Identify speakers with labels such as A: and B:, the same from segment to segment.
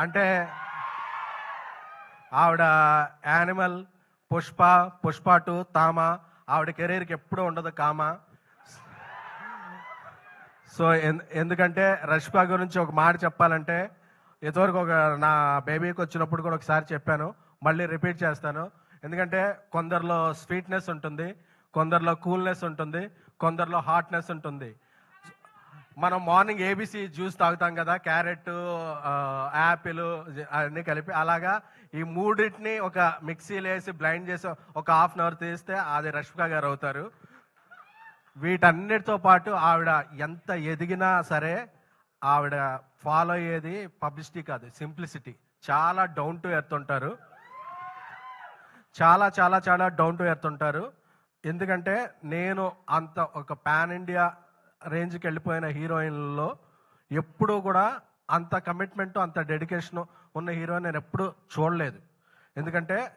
A: అంటే ఆవిడ animal Pushpa Pushpa two తామ ఆవిడ కెరీర్కి ఎప్పుడూ ఉండదు కామ. సో ఎన్- ఎందుకంటే రష్పా గురించి ఒక మాట చెప్పాలంటే ఇదివరకు ఒక నా బేబీకి వచ్చినప్పుడు కూడా ఒకసారి చెప్పాను మళ్ళీ రిపీట్ చేస్తాను. ఎందుకంటే కొందరిలో స్వీట్నెస్ ఉంటుంది కొందరిలో కూల్నెస్ ఉంటుంది కొందరిలో హాట్నెస్ ఉంటుంది. మనం మార్నింగ్ ఏబిసి జ్యూస్ తాగుతాం కదా క్యారెట్ యాపిల్ అన్నీ కలిపి అలాగా ఈ మూడింటిని ఒక మిక్సీలో వేసి బ్లైండ్ చేసి ఒక హాఫ్ అన్ అవర్ తీస్తే అది రష్మిక గారు అవుతారు. వీటన్నిటితో పాటు ఆవిడ ఎంత ఎదిగినా సరే ఆవిడ ఫాలో అయ్యేది పబ్లిసిటీ కాదు సింప్లిసిటీ. చాలా డౌన్ టు ఎర్త్ ఉంటారు. చాలా చాలా చాలా డౌన్ టు ఎర్త్ ఉంటారు. ఎందుకంటే నేను అంత ఒక పాన్ ఇండియా రేంజ్కి వెళ్ళిపోయిన హీరోయిన్లలో ఎప్పుడూ కూడా అంత కమిట్మెంట్ అంత డెడికేషన్ ఉన్న హీరోయిన్ నేను ఎప్పుడూ చూడలేదు. ఎందుకంటే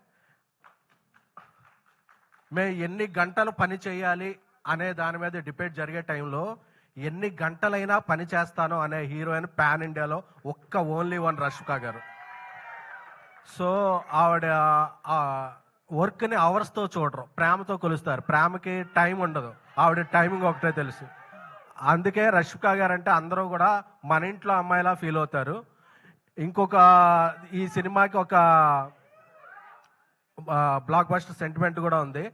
A: మే ఎన్ని గంటలు పని చేయాలి అనే దాని మీద డిబేట్ జరిగే టైంలో ఎన్ని గంటలైనా పని చేస్తాను అనే హీరోయిన్ పాన్ ఇండియాలో ఒక్క ఓన్లీ వన్ రష్మిక గారు. సో ఆవిడ ఆ వర్క్ని అవర్స్తో చూడరు ప్రేమతో కొలుస్తారు. ప్రేమకి టైం ఉండదు. ఆవిడ టైమింగ్ ఒకటే తెలుసు. అందుకే రష్మిక గారు అంటే అందరూ కూడా మన ఇంట్లో అమ్మాయిలా ఫీల్ అవుతారు. ఇంకొక ఈ సినిమాకి ఒక బ్లాక్ బస్టర్ సెంటిమెంట్ కూడా ఉంది.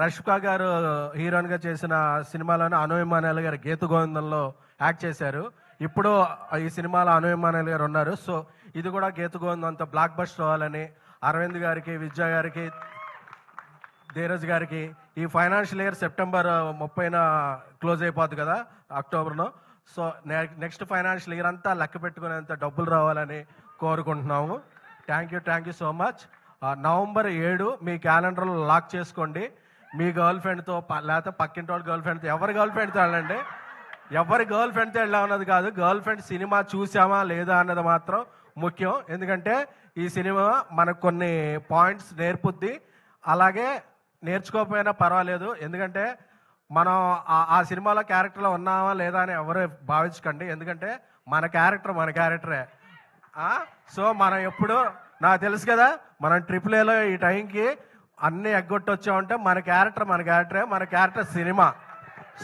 A: రష్మిక గారు హీరోయిన్గా చేసిన సినిమాలోనే అను గారు గీత గోవిందంలో యాక్ట్ చేశారు. ఇప్పుడు ఈ సినిమాలో అను గారు ఉన్నారు. సో ఇది కూడా గీత గోవిందంతో బ్లాక్ బస్టర్ అవ్వాలని అరవింద్ గారికి విద్యా గారికి ధీరజ్ గారికి ఈ ఫైనాన్షియల్ ఇయర్ సెప్టెంబర్ ముప్పైన క్లోజ్ అయిపోద్ది కదా అక్టోబర్లో. సో నెక్స్ట్ ఫైనాన్షియల్ ఇయర్ అంతా లెక్క పెట్టుకునేంత డబ్బులు రావాలని కోరుకుంటున్నాము. Thank you thank you so much. November ఏడు మీ క్యాలెండర్లో లాక్ చేసుకోండి. మీ గర్ల్ ఫ్రెండ్తో లేకపోతే పక్కింటి వాళ్ళ గర్ల్ ఫ్రెండ్తో ఎవరి గర్ల్ ఫ్రెండ్తో వెళ్ళండి. ఎవరి గర్ల్ ఫ్రెండ్తో వెళ్ళామన్నది కాదు గర్ల్ ఫ్రెండ్ సినిమా చూసామా లేదా అన్నది మాత్రం ముఖ్యం. ఎందుకంటే ఈ సినిమా మనకు కొన్ని పాయింట్స్ నేర్పుద్ది. అలాగే నేర్చుకోకపోయినా పర్వాలేదు. ఎందుకంటే మనం ఆ- సినిమాలో క్యారెక్టర్లో ఉన్నామా లేదా అని ఎవరు భావించకండి. ఎందుకంటే మన క్యారెక్టర్ మన క్యారెక్టరే. సో మనం ఎప్పుడు నాకు తెలుసు కదా మనం ట్రిపుల్ ఏలో ఈ టైంకి అన్ని ఎగ్గొట్టొచ్చామంటే మన క్యారెక్టర్ మన క్యారెక్టరే మన క్యారెక్టర్ సినిమా.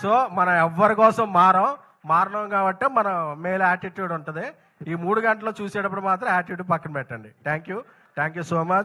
A: సో మనం ఎవ్వరి కోసం మారం మారడం కాబట్టి మన మేల్ యాటిట్యూడ్ ఉంటుంది. ఈ మూడు గంటలు చూసేటప్పుడు మాత్రం యాటిట్యూడ్ పక్కన పెట్టండి. Thank you thank you so much